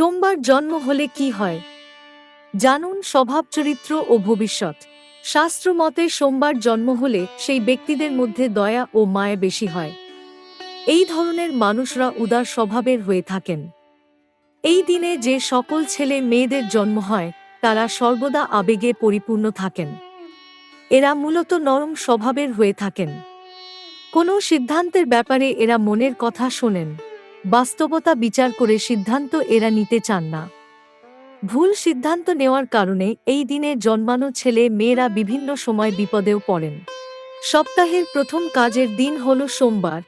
সোমবার জন্ম হলে কি হয়? জানুন স্বভাব চরিত্র ও ভবিষ্যৎ। শাস্ত্র মতে সোমবার জন্ম হলে সেই ব্যক্তিদের মধ্যে দয়া ও মায়া বেশি হয়। এই ধরনের মানুষরা উদার স্বভাবের হয়ে থাকেন। এই দিনে যে সকল ছেলে মেয়েদের জন্ম হয়, তারা সর্বদা আবেগে পরিপূর্ণ থাকেন। এরা মূলত নরম স্বভাবের হয়ে থাকেন। কোনো সিদ্ধান্তের ব্যাপারে এরা মনের কথা শোনেন। বাস্তবতা বিচার করে সিদ্ধান্ত এরা নিতে চান না। ভুল সিদ্ধান্ত নেওয়ার কারণে এই দিনে জন্মানো ছেলে মেয়েরা বিভিন্ন সময় বিপদেও পড়েন। সপ্তাহের প্রথম কাজের দিন হল সোমবার।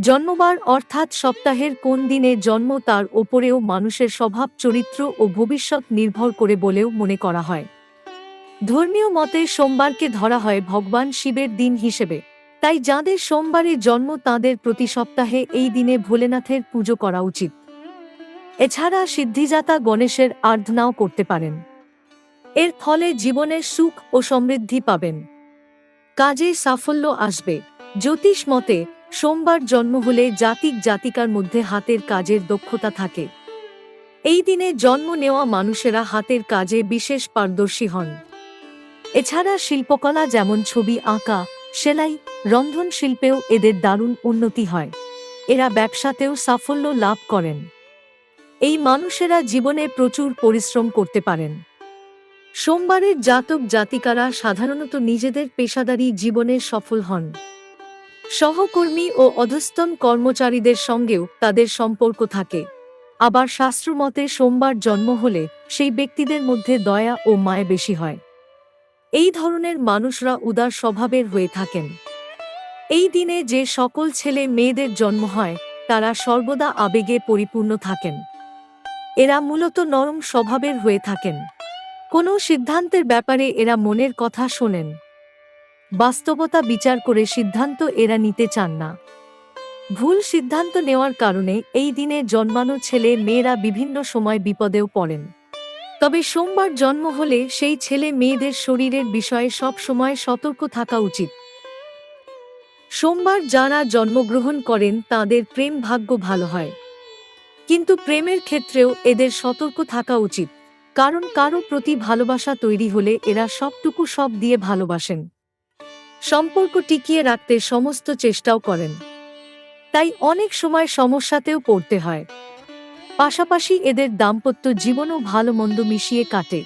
জন্মবার অর্থাৎ সপ্তাহের কোন দিনে জন্ম তার ওপরেও মানুষের স্বভাব, চরিত্র ও ভবিষ্যৎ নির্ভর করে বলেও মনে করা হয়। ধর্মীয় মতে সোমবারকে ধরা হয় ভগবান শিবের দিন হিসেবে। তাই যাঁদের সোমবারে জন্ম তাঁদের প্রতি সপ্তাহে এই দিনে ভোলেনাথের পুজো করা উচিত। এছাড়া সিদ্ধিজাতা গণেশের আরাধনাও করতে পারেন। এর ফলে জীবনের সুখ ও সমৃদ্ধি পাবেন। কাজে সাফল্য আসবে। জ্যোতিষ মতে, সোমবার জন্ম হলে জাতিক জাতিকার মধ্যে হাতের কাজের দক্ষতা থাকে। এই দিনে জন্ম নেওয়া মানুষেরা হাতের কাজে বিশেষ পারদর্শী হন। এছাড়া শিল্পকলা যেমন ছবি আঁকা সেলাই, রন্ধন শিল্পেও এদের দারুণ উন্নতি হয়। এরা ব্যবসাতেও সাফল্য লাভ করেন। এই মানুষেরা জীবনে প্রচুর পরিশ্রম করতে পারেন। সোমবারের জাতক জাতিকারা সাধারণত নিজেদের পেশাদারী জীবনে সফল হন। সহকর্মী ও অধস্তন কর্মচারীদের সঙ্গেও তাদের সম্পর্ক থাকে। আবার শাস্ত্রমতে সোমবার জন্ম হলে সেই ব্যক্তিদের মধ্যে দয়া ও মায় বেশি হয়। এই ধরনের মানুষরা উদার স্বভাবের হয়ে থাকেন। এই দিনে যে সকল ছেলে মেয়েদের জন্ম হয়, তারা সর্বদা আবেগে পরিপূর্ণ থাকেন। এরা মূলত নরম স্বভাবের হয়ে থাকেন। কোনো সিদ্ধান্তের ব্যাপারে এরা মনের কথা শোনেন। বাস্তবতা বিচার করে সিদ্ধান্ত এরা নিতে চান না। ভুল সিদ্ধান্ত নেওয়ার কারণে এই দিনে জন্মানো ছেলে মেয়েরা বিভিন্ন সময় বিপদেও পড়েন। তবে সোমবার জন্ম হলে সেই ছেলে মেয়েদের শরীরের বিষয়ে সব সময় সতর্ক থাকা উচিত। সোমবার যারা জন্মগ্রহণ করেন, তাদের প্রেম ভাগ্য ভালো হয়। কিন্তু প্রেমের ক্ষেত্রেও এদের সতর্ক থাকা উচিত। কারণ কারও প্রতি ভালোবাসা তৈরি হলে এরা সবটুকু সব দিয়ে ভালোবাসেন। সম্পর্ক টিকিয়ে রাখতে সমস্ত চেষ্টাও করেন। তাই অনেক সময় সমস্যাতেও পড়তে হয়। পাশাপাশি এদের দাম্পত্য জীবনও ভালো মন্দ মিশিয়ে কাটে।